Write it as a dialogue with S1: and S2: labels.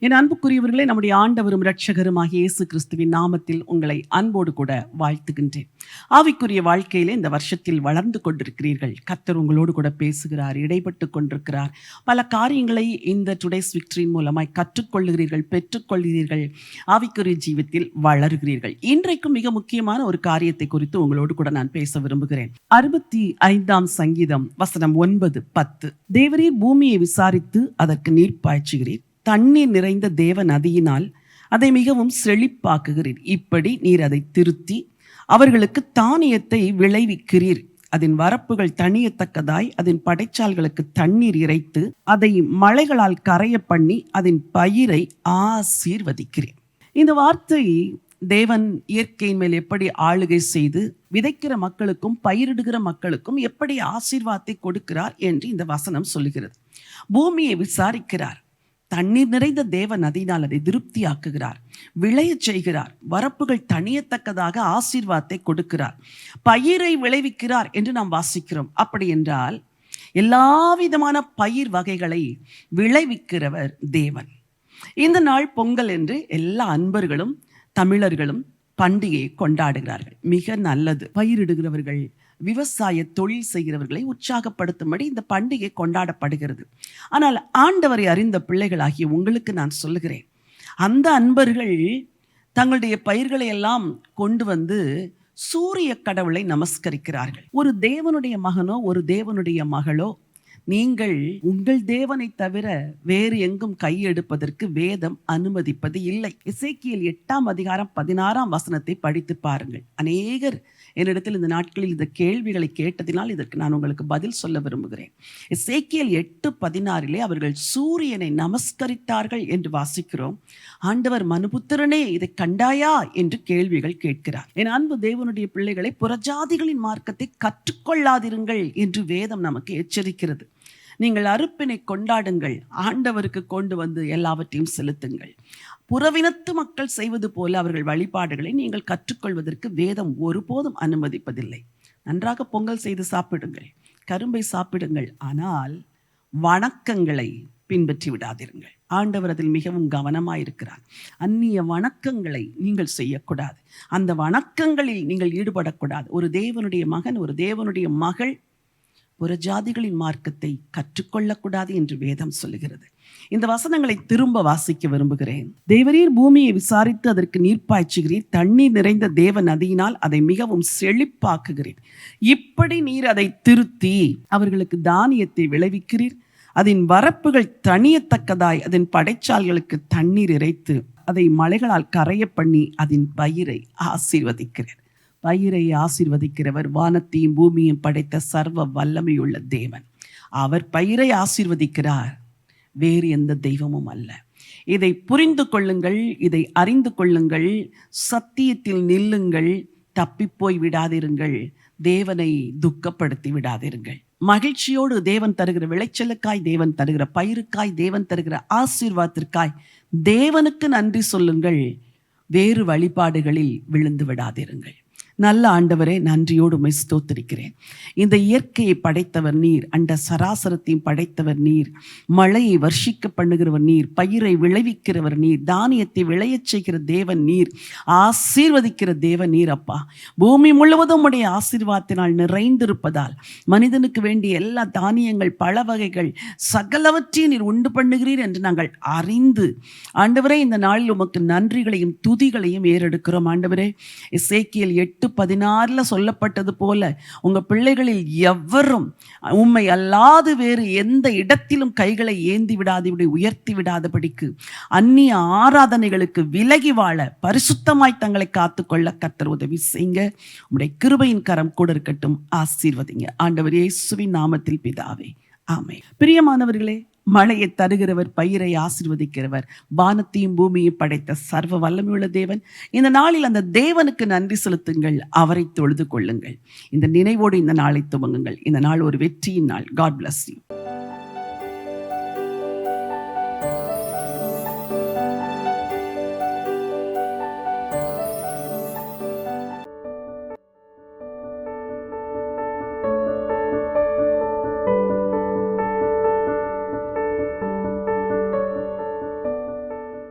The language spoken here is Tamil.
S1: என் அன்புக்குரியவர்களே நம்முடைய ஆண்டவரும் இரட்சகருமாகிய இயேசு கிறிஸ்துவின் நாமத்தில் உங்களை அன்போடு கூட வாழ்த்துகின்றேன். ஆவிக்குரிய வாழ்க்கையிலே இந்த வருஷத்தில் வளர்ந்து கொண்டிருக்கிறீர்கள். கர்த்தர் உங்களோடு கூட பேசுகிறார் இடைப்பட்டு கொண்டிருக்கிறார். பல காரியங்களை இந்த டுடேஸ் விக்டரியின் மூலமாய் கற்றுக்கொள்ளுகிறீர்கள் பெற்றுக்கொள்கிறீர்கள் ஆவிக்குரிய ஜீவத்தில் வளருகிறீர்கள். இன்றைக்கும் மிக முக்கியமான ஒரு காரியத்தை குறித்து உங்களோடு கூட நான் பேச விரும்புகிறேன். அறுபத்தி ஐந்தாம் சங்கீதம் வசனம் ஒன்பது பத்து. தேவரீர் பூமியை விசாரித்து அதற்கு நீர் பாய்ச்சுகிறீர். தண்ணீர் நிறைந்த தேவ நதியினால் அதை மிகவும் செழிப்பாக்குகிறீர். இப்படி நீர் அதை திருத்தி அவர்களுக்கு தானியத்தை விளைவிக்கிறீர். அதன் வரப்புகள் தணியத்தக்கதாய் அதன் படைச்சால்களுக்கு தண்ணீர் இறைத்து அதை மலைகளால் கரைய பண்ணி அதன் பயிரை ஆசீர்வதிக்கிறேன். இந்த வார்த்தை தேவன் இயற்கையின் மேல் எப்படி ஆளுகை செய்து விதைக்கிற மக்களுக்கும் பயிரிடுகிற மக்களுக்கும் எப்படி ஆசீர்வாதத்தை கொடுக்கிறார் என்று இந்த வசனம் சொல்லுகிறது. பூமியை விசாரிக்கிறார். தண்ணீர் நிறைந்த தேவ நதியினால் அதை திருப்தியாக்குகிறார். விளையச் செய்கிறார். வரப்புகள் தணியத்தக்கதாக ஆசீர்வாதத்தை கொடுக்கிறார். பயிரை விளைவிக்கிறார் என்று நாம் வாசிக்கிறோம். அப்படி என்றால் எல்லா விதமான பயிர் வகைகளை விளைவிக்கிறவர் தேவன். இந்த நாள் பொங்கல் என்று எல்லா அன்பர்களும் தமிழர்களும் பண்டிகையை கொண்டாடுகிறார்கள். மிக நல்லது. பயிரிடுகிறவர்கள் விவசாய தொழில் செய்கிறவர்களை உற்சாகப்படுத்தும்படி இந்த பண்டிகை கொண்டாடப்படுகிறது. ஆனால் ஆண்டவரை அறிந்த பிள்ளைகளாகிய உங்களுக்கு நான் சொல்லுகிறேன். அந்த அன்பர்கள் தங்களுடைய பயிர்களை எல்லாம் கொண்டு வந்து சூரிய கடவுளை நமஸ்கரிக்கிறார்கள். ஒரு தேவனுடைய மகனோ ஒரு தேவனுடைய மகளோ நீங்கள் உங்கள் தேவனை தவிர வேறு எங்கும் கையெடுப்பதற்கு வேதம் அனுமதிப்பது இல்லை. இசைக்கியல் எட்டாம் அதிகாரம் பதினாறாம் வசனத்தை படித்து பாருங்கள். அநேகர் என்னிடத்தில் இந்த நாட்களில் இந்த கேள்விகளை கேட்டதினால் இதற்கு நான் உங்களுக்கு பதில் சொல்ல விரும்புகிறேன். இசைக்கியல் எட்டு பதினாறிலே அவர்கள் சூரியனை நமஸ்கரித்தார்கள் என்று வாசிக்கிறோம். ஆண்டவர் மனுபுத்திரனே இதை கண்டாயா? என்று கேள்விகள் கேட்கிறார். என் அன்பு தேவனுடைய பிள்ளைகளை புறஜாதிகளின் மார்க்கத்தை கற்றுக்கொள்ளாதிருங்கள் என்று வேதம் நமக்கு எச்சரிக்கிறது. நீங்கள் அறுப்பினை கொண்டாடுங்கள். ஆண்டவருக்கு கொண்டு வந்து எல்லாவற்றையும் செலுத்துங்கள். புறவினத்து மக்கள் செய்வது போல அவர்கள் வழிபாடுகளை நீங்கள் கற்றுக்கொள்வதற்கு வேதம் ஒருபோதும் அனுமதிப்பதில்லை. நன்றாக பொங்கல் செய்து சாப்பிடுங்கள். கரும்பை சாப்பிடுங்கள். ஆனால் வணக்கங்களை பின்பற்றி விடாதிருங்கள். ஆண்டவர் அதில் மிகவும் கவனமாயிருக்கிறார் அந்நிய வணக்கங்களை நீங்கள் செய்யக்கூடாது. அந்த வணக்கங்களில் நீங்கள் ஈடுபடக்கூடாது. ஒரு தேவனுடைய மகன் ஒரு தேவனுடைய மகள் புறஜாதிகளின் மார்க்கத்தை கற்றுக்கொள்ளக்கூடாது என்று வேதம் சொல்லுகிறது. இந்த வசனங்களை திரும்ப வாசிக்க விரும்புகிறேன். தேவரீர் பூமியை விசாரித்து அதற்கு நீர் பாய்ச்சுகிறீர். தண்ணீர் நிறைந்த தேவ நதியினால் அதை மிகவும் செழிப்பாக்குகிறீர். இப்படி நீர் அதை திருத்தி அவர்களுக்கு தானியத்தை விளைவிக்கிறீர். அதன் வரப்புகள் தணியத்தக்கதாய் அதன் படைச்சால்களுக்கு தண்ணீர் இறைத்து அதை மலைகளால் கரைய பண்ணி அதன் பயிரை ஆசீர்வதிக்கிறேன். பயிரை ஆசீர்வதிக்கிறவர் வானத்தையும் பூமியும் படைத்த சர்வ வல்லமையுள்ள தேவன். அவர் பயிரை ஆசீர்வதிக்கிறார். வேறு எந்த தெய்வமும் அல்ல. இதை புரிந்து கொள்ளுங்கள் இதை அறிந்து கொள்ளுங்கள் சத்தியத்தில் நில்லுங்கள் தப்பிப்போய் விடாதிருங்கள் தேவனை துக்கப்படுத்தி விடாதிருங்கள். மகிழ்ச்சியோடு தேவன் தருகிற விளைச்சலுக்காய் தேவன் தருகிற பயிருக்காய் தேவன் தருகிற ஆசீர்வாதத்திற்காய் தேவனுக்கு நன்றி சொல்லுங்கள். வேறு வழிபாடுகளில் விழுந்து விடாதிருங்கள். நல்ல ஆண்டவரே நன்றியோடு உமை ஸ்தோத்திருக்கிறேன். இந்த இயற்கையை படைத்தவர் நீர் அண்ட சராசரத்தையும் படைத்தவர் நீர் மழையை வர்ஷிக்க பண்ணுகிறவர் நீர் பயிரை விளைவிக்கிறவர் நீர் தானியத்தை விளையச் செய்கிற தேவன் நீர் ஆசீர்வதிக்கிற தேவன் நீர் அப்பா. பூமி முழுவதும் உடைய ஆசீர்வாதத்தினால் நிறைந்திருப்பதால் மனிதனுக்கு வேண்டிய எல்லா தானியங்கள் பல வகைகள் சகலவற்றையும் நீர் உண்டு பண்ணுகிறீர் என்று நாங்கள் அறிந்து ஆண்டவரே இந்த நாளில் உமக்கு நன்றிகளையும் துதிகளையும் ஏறெடுக்கிறோம் ஆண்டவரே. இசைக்கியல் எட்டு பதினாறில் சொல்லப்பட்டது போல உங்க பிள்ளைகளில் எவரும் உண்மை அல்லாது வேறு எந்த இடத்திலும் கைகளை ஏந்தி விடாது உயர்த்தி விடாதபடிக்கு அந்நிய ஆராதனைகளுக்கு விலகி வாழ பரிசுத்தமாய் தங்களை காத்துக்கொள்ள கத்தர் உதவி செய்யுங்க. உங்களுடைய கிருபையின் கரம் கூட இருக்கட்டும். ஆசீர்வதிங்க. ஆண்டவர் இயேசுவின் நாமத்தில் பிதாவே. ஆமை பிரியமானவர்களே மழையை தருகிறவர் பயிரை ஆசிர்வதிக்கிறவர். வானத்தையும் பூமியையும் படைத்த சர்வ வல்லமையுள்ள தேவன். இந்த நாளில் அந்த தேவனுக்கு நன்றி செலுத்துங்கள். அவரை தொழுது கொள்ளுங்கள். இந்த நினைவோடு இந்த நாளை துவங்குங்கள். இந்த நாள் ஒரு வெற்றியின் நாள். God bless you